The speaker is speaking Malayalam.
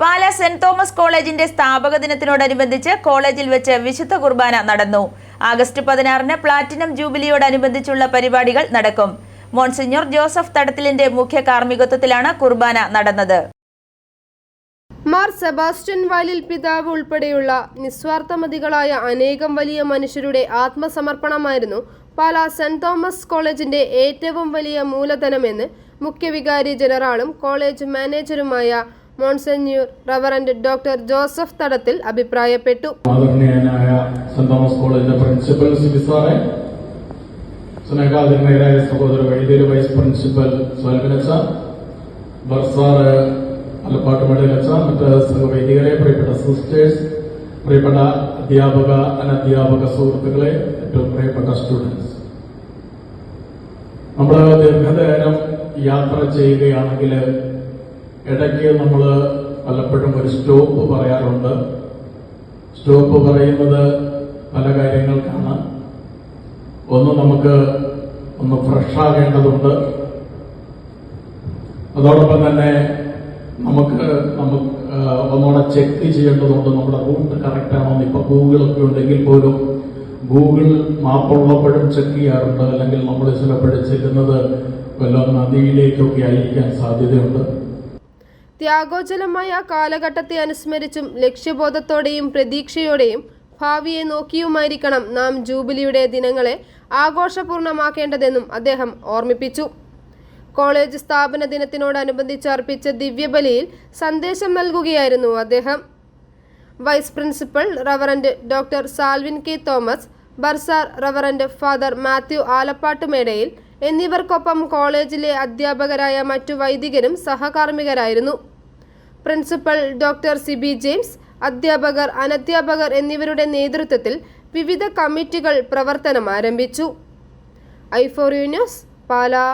പാല സെന്റ് തോമസ് കോളേജിന്റെ സ്ഥാപക ദിനത്തിനോടനുബന്ധിച്ച് കോളേജിൽ വെച്ച് വിശുദ്ധ കുർബാന നടന്നു. ആഗസ്റ്റ് പതിനാറിന് പ്ലാറ്റിനം ജൂബിലിയോടനുബന്ധിച്ചുള്ള പരിപാടികൾ നടക്കും. മോൺസിഞ്ഞോർ ജോസഫ് തടത്തിലിന്റെ മുഖ്യ കാർമ്മികത്വത്തിലാണ് കുർബാന നടന്നത്. മാർ സെബാസ്റ്റ്യൻ വാലിൽ പിതാവ് ഉൾപ്പെടെയുള്ള നിസ്വാർത്ഥമതികളായ അനേകം വലിയ മനുഷ്യരുടെ ആത്മസമർപ്പണമായിരുന്നു പാലാ സെന്റ് തോമസ് കോളേജിന്റെ ഏറ്റവും വലിയ മൂലധനമെന്ന് മുഖ്യവികാരി ജനറാളും college മാനേജറുമായ monsignor reverend doctor Joseph Thadathil അഭിപ്രായപ്പെട്ടു. ആദരണീയനായ സെന്റ് തോമസ് പ്രിൻസിപ്പൽ സിബി സാറെ സ്നേഹാദരണീയരായ സഹോദര വൈദ്യുതി വൈസ് പ്രിൻസിപ്പൽ സ്വൽഗനച്ച ബർസാറ് അലപ്പാട്ട് മെഡലച്ച മറ്റ് സഹവൈദികരെ പ്രിയപ്പെട്ട സിസ്റ്റേഴ്സ് പ്രിയപ്പെട്ട അധ്യാപക അനധ്യാപക സുഹൃത്തുക്കളെ ഏറ്റവും പ്രിയപ്പെട്ട സ്റ്റുഡൻസ്. നമ്മൾ ദീർഘനേരം യാത്ര ചെയ്യുകയാണെങ്കിൽ ഇടയ്ക്ക് നമ്മൾ പലപ്പോഴും ഒരു സ്റ്റോപ്പ് പറയാറുണ്ട്. സ്റ്റോപ്പ് പറയുന്നത് പല കാര്യങ്ങൾക്കാണ്. ഒന്ന് നമുക്ക് ഒന്ന് ഫ്രഷ് ആകേണ്ടതുണ്ട് അതോടൊപ്പം തന്നെ നമുക്ക് നമുക്ക് ഒന്നുകൂടെ ചെക്ക് ചെയ്യേണ്ടതുണ്ട്. നമ്മുടെ റൂട്ട് കറക്റ്റ് ആണോ ഇപ്പൊ ഗൂഗിളൊക്കെ ഉണ്ടെങ്കിൽ പോലും ഗൂഗിൾ മാപ്പുള്ളപ്പോഴും ചെക്ക് ചെയ്യാറുണ്ട്. അല്ലെങ്കിൽ നമ്മൾ ചിലപ്പോഴും ചെല്ലുന്നത് വല്ല നദിയിലേക്കൊക്കെ ആയിരിക്കാൻ സാധ്യതയുണ്ട്. ത്യാഗോജലമായ കാലഘട്ടത്തെ അനുസ്മരിച്ചും ലക്ഷ്യബോധത്തോടെയും പ്രതീക്ഷയോടെയും ഭാവിയെ നോക്കിയുമായിരിക്കണം നാം ജൂബിലിയുടെ ദിനങ്ങളെ ആഘോഷപൂർണമാക്കേണ്ടതെന്നും അദ്ദേഹം ഓർമ്മിപ്പിച്ചു. കോളേജ് സ്ഥാപന ദിനത്തിനോടനുബന്ധിച്ച് അർപ്പിച്ച ദിവ്യബലിയിൽ സന്ദേശം നൽകുകയായിരുന്നു അദ്ദേഹം. Vice principal reverend doctor Salvin K Thomas bursar reverend father Mathew Alappattumedayil എന്നിവർക്കൊപ്പം കോളേജിലെ അധ്യാപകരായ മറ്റു വൈദികരും സഹകാർമ്മികരായിരുന്നു. പ്രിൻസിപ്പൽ ഡോക്ടർ സിബി ജെയിംസ് അധ്യാപകർ അനധ്യാപകർ എന്നിവരുടെ നേതൃത്വത്തിൽ വിവിധ കമ്മിറ്റികൾ പ്രവർത്തനം ആരംഭിച്ചു ഐഫോറിയോ ന്യൂസ് പാലാ.